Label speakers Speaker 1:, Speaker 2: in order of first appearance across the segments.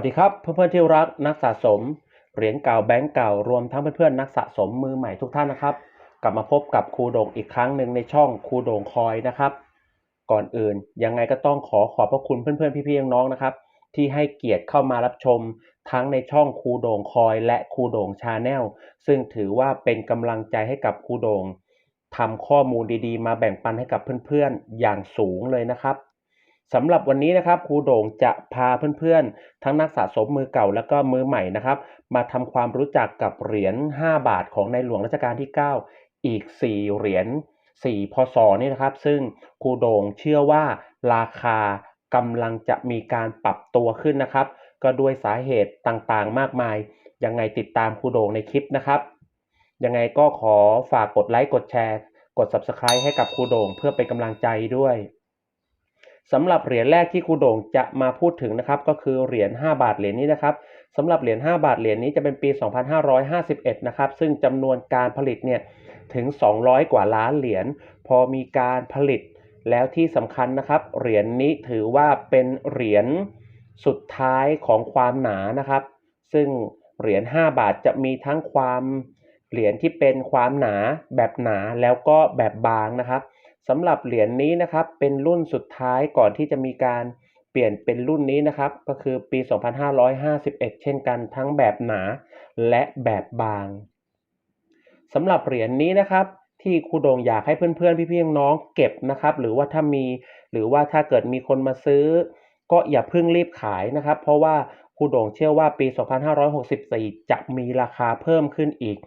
Speaker 1: วัสดีครับเพื่อนๆที่รักนักสะสมเหรียญเก่าแบงก์เก่ารวมทั้งเพื่อนๆนักสะสมมือใหม่ทุกท่านนะครับ กลับมาพบกับครูโด่งอีกครั้งหนึ่งในช่องครูโด่งคอยนะครับ ก่อนอื่นยังไงก็ต้องขอขอบพระคุณเพื่อนๆพี่ๆน้องๆนะครับ ที่ให้เกียรติเข้ามารับชมทั้งในช่องครูโด่งคอยและครูโด่งชาแนลซึ่งถือว่าเป็นกำลังใจให้กับครูโด่งทำข้อมูลดีๆ มาแบ่งปันให้กับเพื่อนๆอย่างสูงเลยนะครับ สำหรับวันนี้นะครับครูโด่งจะพาเพื่อนๆ ทั้งนักสะสมมือเก่าแล้วก็มือใหม่นะครับ มาทำความรู้จักกับเหรียญ 5 บาทของในหลวงรัชกาลที่ 9 อีก 4 เหรียญ 4 พศนี่นะครับ ซึ่งครูโด่งเชื่อว่าราคากำลังจะมีการปรับตัวขึ้นนะครับ ก็ด้วยสาเหตุต่างๆ มากมาย ยังไงติดตามครูโด่งในคลิปนะครับ ยังไงก็ขอฝากกดไลค์กดแชร์ กด Subscribe ให้กับครูโด่งเพื่อเป็นกำลังใจด้วย สำหรับเหรียญแรกที่ครูโด่งจะมาพูดถึงนะครับ ก็คือเหรียญ5บาทเหรียญนี้นะครับสำหรับเหรียญ5บาทเหรียญนี้จะเป็นปี 2551 นะครับ ซึ่งจำนวนการผลิตเนี่ยถึง 200 กว่าล้านเหรียญพอมีการผลิตแล้วที่สำคัญนะครับเหรียญนี้ถือว่าเป็นเหรียญสุดท้ายของความหนานะครับ ซึ่งเหรียญ5บาทจะมีทั้งความเหรียญที่เป็นความหนาแบบหนาแล้วก็แบบบางนะครับ สำหรับเหรียญนี้นะครับเป็นรุ่นสุดท้ายก่อนที่จะมีการเปลี่ยนเป็นรุ่นนี้นะครับ ก็คือปี 2551 เช่นกันทั้งแบบหนาและแบบบางสำหรับเหรียญนี้นะครับ ที่ครูโด่งอยากให้เพื่อนๆ พี่ๆน้องๆเก็บนะครับ หรือว่าถ้ามี หรือว่าถ้าเกิดมีคนมาซื้อ ก็อย่าเพิ่งรีบขายนะครับ เพราะว่าครูโด่งเชื่อว่าปี 2564 จะมีราคาเพิ่มขึ้นอีก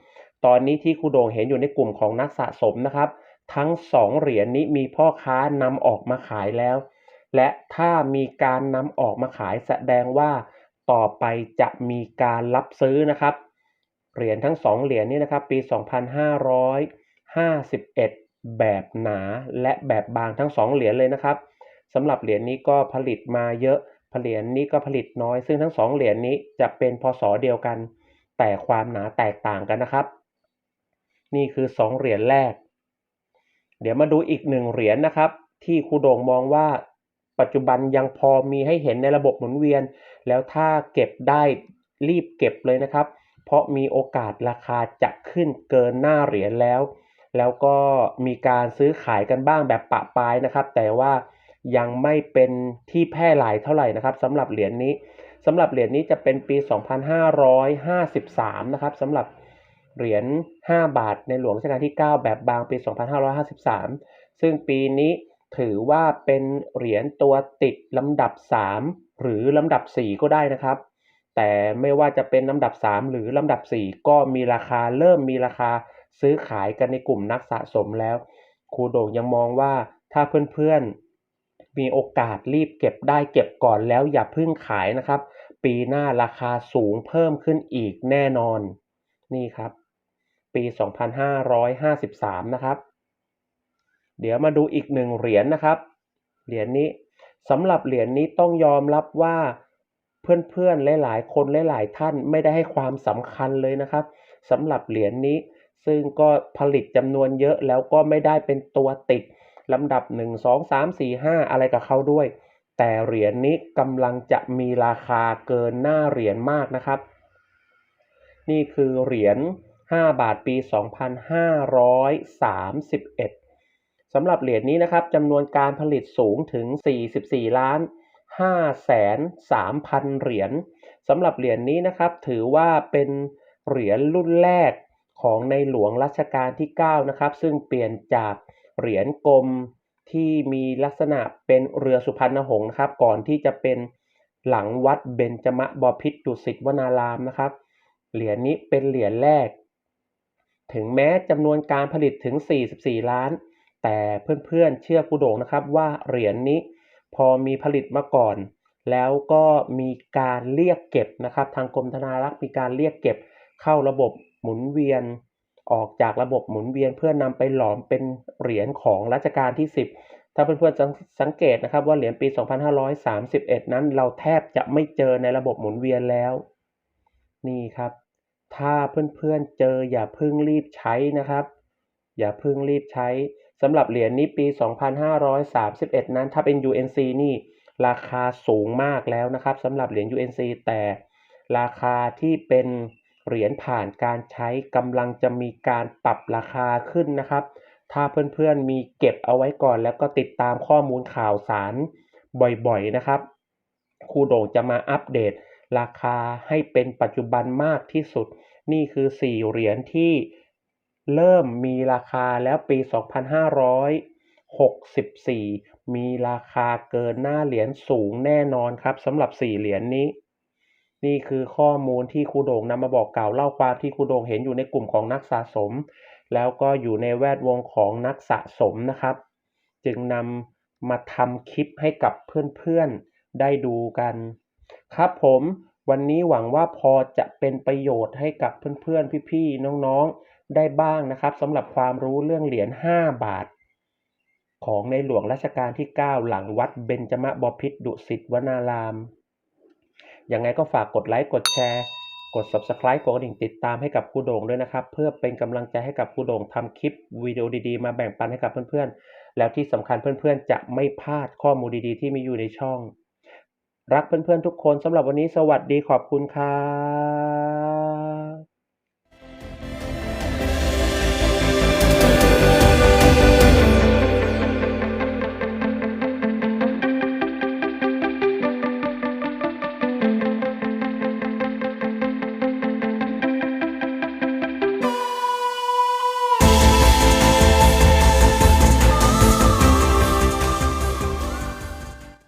Speaker 1: ตอนนี้ที่ครูโด่งเห็นอยู่ในกลุ่มของนักสะสมนะครับ ทั้ง2เหรียญนี้มีพ่อค้านำออกมาขายแล้ว และถ้ามีการนำออกมาขายแสดงว่าต่อไปจะมีการรับซื้อนะครับ เหรียญทั้ง2เหรียญนี้นะครับปี 2551 แบบหนาและแบบบางทั้ง2เหรียญเลยนะครับสำหรับเหรียญนี้ก็ผลิตมาเยอะเหรียญนี้ก็ผลิตน้อย ซึ่งทั้ง2เหรียญนี้จะเป็นพศเดียวกัน แต่ความหนาแตกต่างกันนะครับ นี่คือ 2 เหรียญแรก เดี๋ยวมาดูอีกหนึ่งเหรียญนะครับ ที่ครูโด่งมองว่าปัจจุบันยังพอมีให้เห็นในระบบหมุนเวียน แล้วถ้าเก็บได้รีบเก็บเลยนะครับ เพราะมีโอกาสราคาจะขึ้นเกินหน้าเหรียญแล้ว แล้วก็มีการซื้อขายกันบ้างแบบปะปายนะครับ แต่ว่ายังไม่เป็นที่แพร่หลายเท่าไหร่นะครับสำหรับเหรียญนี้สำหรับเหรียญนี้จะเป็นปี 2553 นะครับสำหรับ เหรียญ 5 บาทในหลวงรัชกาลที่ 9 แบบบางปี 2553 ซึ่งปีนี้ถือว่าเป็นเหรียญตัวติดลำดับ 3 หรือลำดับ 4 ก็ได้นะครับ แต่ไม่ว่าจะเป็นลำดับ 3 หรือลำดับ 4 ก็มีราคาเริ่มมีราคาซื้อขายกันในกลุ่มนักสะสมแล้วครูโด่งยังมองว่าถ้าเพื่อนๆ มีโอกาสรีบเก็บได้เก็บก่อนแล้วอย่าเพิ่งขายนะครับ ปีหน้าราคาสูงเพิ่มขึ้นอีกแน่นอน นี่ครับ ปี 2553 นะครับ เดี๋ยวมาดูอีกหนึ่งเหรียญนนะครับ เหรียญนี้สำหรับเหรียญนี้ต้องยอมรับว่าเพื่อนๆหลายๆ คนหลายๆท่านไม่ได้ให้ความสำคัญเลยนะครับสำหรับเหรียญนี้ซึ่งก็ผลิตจำนวนเยอะแล้วก็ไม่ได้เป็นตัวติดลำดับ 1 2 3 4 5 อะไรกับเขาด้วย แต่เหรียญนี้กำลังจะมีราคาเกินหน้าเหรียญมากนะครับ นี่คือเหรียญ 5 บาทปี 2531สำหรับเหรียญนี้นะครับจำนวนการผลิตสูงถึง 44 ล้าน5แสน3พันเหรียญสำหรับเหรียญนี้นะครับถือว่าเป็นเหรียญรุ่นแรกของในหลวงรัชกาลที่ 9 นะครับ ซึ่งเปลี่ยนจากเหรียญกลมที่มีลักษณะเป็นเรือสุพรรณหงษ์นะครับ ก่อนที่จะเป็นหลังวัดเบญจมะบพิตรดุสิตวนารามนะครับ เหรียญนี้เป็นเหรียญแรก ถึงแม้จำนวนการผลิตถึง 44 ล้าน แต่เพื่อนๆเชื่อผู้โด่งนะครับว่าเหรียญนี้พอมีผลิตมาก่อน แล้วก็มีการเรียกเก็บนะครับ ทางกรมธนารักษ์มีการเรียกเก็บเข้าระบบหมุนเวียน ออกจากระบบหมุนเวียนเพื่อนำไปหลอมเป็นเหรียญของรัชกาลที่ 10 ถ้าเพื่อนๆสังเกตนะครับว่าเหรียญปี 2531 นั้นเราแทบจะไม่เจอในระบบหมุนเวียนแล้ว นี่ครับ ถ้าเพื่อนๆเจออย่าเพิ่งรีบใช้นะครับ อย่าเพิ่งรีบใช้สำหรับเหรียญนี้ปี 2531 นั้น ถ้าเป็น UNC นี่ราคาสูงมากแล้วนะครับสำหรับเหรียญ UNC แต่ราคาที่เป็นเหรียญผ่านการใช้กำลังจะมีการปรับราคาขึ้นนะครับ ถ้าเพื่อนๆมีเก็บเอาไว้ก่อน แล้วก็ติดตามข้อมูลข่าวสารบ่อยๆนะครับครูโด่งจะมาอัปเดต ราคาให้เป็นปัจจุบันมากที่สุด นี่คือ 4 เหรียญที่เริ่มมีราคาแล้วปี 2564 มีราคาเกินหน้าเหรียญสูงแน่นอนครับสำหรับ 4 เหรียญนี้ นี่คือข้อมูลที่ครูโด่งนำมาบอกกล่าวเล่าความที่ครูโด่งเห็นอยู่ในกลุ่มของนักสะสม แล้วก็อยู่ในแวดวงของนักสะสมนะครับ จึงนำมาทำคลิปให้กับเพื่อนๆได้ดูกัน ครับผมวันนี้หวังว่าพอจะเป็นประโยชน์ให้กับเพื่อนๆ พี่ๆ น้องๆ ได้บ้างนะครับสำหรับความรู้เรื่องเหรียญ 5 บาท ของในหลวงรัชกาลที่ 9 หลังวัดเบญจมบพิตรดุสิตวนาราม ยังไงก็ฝากกดไลค์ กดแชร์ กด Subscribe กดกระดิ่งติดตามให้กับครูโด่งด้วยนะครับ เพื่อเป็นกำลังใจให้กับครูโด่งทำคลิปวิดีโอดีๆ มาแบ่งปันให้กับเพื่อนๆ แล้วที่สำคัญเพื่อนๆ จะไม่พลาดข้อมูลดีๆ ที่มีอยู่ในช่อง รักเพื่อนๆทุกคนสำหรับวันนี้สวัสดีขอบคุณครับ